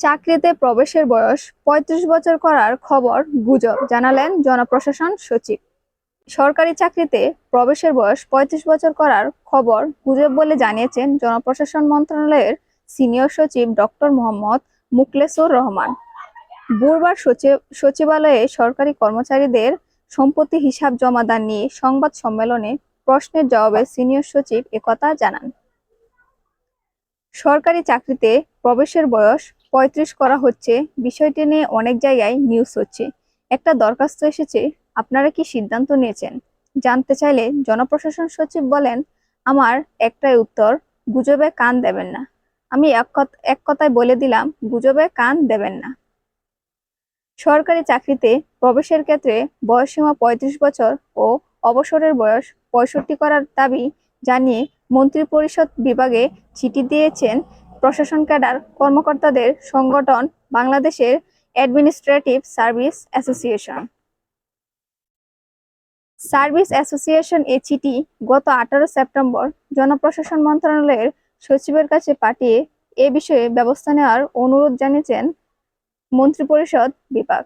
চাকরিতে প্রবেশের বয়স ৩৫ বছর করার খবর গুজব, জানালেন জনপ্রশাসন সচিব। সরকারি চাকরিতে প্রবেশের বয়স ৩৫ বছর করার খবর গুজব বলে জানিয়েছেন জনপ্রশাসন মন্ত্রণালয়ের সিনিয়র সচিব ডক্টর মোহাম্মদ মুকলেসুর রহমান। বুধবার সচিব সচিবালয়ে সরকারি কর্মচারীদের সম্পত্তি হিসাব জমাদান নিয়ে সংবাদ সম্মেলনে প্রশ্নের জবাবে সিনিয়র সচিব একথা জানান। সরকারি চাকরিতে প্রবেশের বয়স পঁয়ত্রিশ করা হচ্ছে। বিষয়টি নিয়ে অনেক জায়গায় নিউজ হচ্ছে। একটা দরখাস্ত এসেছে, আপনারা কি সিদ্ধান্ত নিয়েছেন? জানতে চাইলে জনপ্রশাসন সচিব বলেন, আমার একটাই উত্তর, গুজবে কান দেবেন না। আমি এক কথ- এক কথায় বলে দিলাম, গুজবে কান দেবেন না। সরকারি চাকরিতে প্রবেশের ক্ষেত্রে বয়সসীমা পঁয়ত্রিশ বছর ও অবসরের বয়স পঁয়ষট্টি করার দাবি জানিয়ে মন্ত্রিপরিষদ বিভাগে চিঠি দিয়েছেন প্রশাসন ক্যাডার কর্মকর্তাদের সংগঠন, বাংলাদেশের administrative service association. Service association এ চিঠি গত আঠারো সেপ্টেম্বর জনপ্রশাসন মন্ত্রণালয়ের সচিবের কাছে পাঠিয়ে এ বিষয়ে ব্যবস্থা নেওয়ার অনুরোধ জানিয়েছেন মন্ত্রিপরিষদ বিভাগ।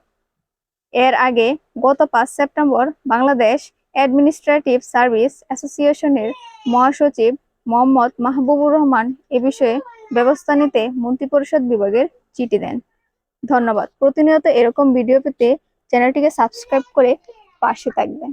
এর আগে গত পাঁচ সেপ্টেম্বর বাংলাদেশ অ্যাডমিনিস্ট্রেটিভ সার্ভিস অ্যাসোসিয়েশনের মহাসচিব মোহাম্মদ মাহবুবুর রহমান এ বিষয়ে ব্যবস্থা নিতে মন্ত্রিপরিষদ বিভাগের চিঠি দেন। ধন্যবাদ। প্রতিনিয়ত এরকম ভিডিও পেতে চ্যানেলটিকে সাবস্ক্রাইব করে পাশে থাকবেন।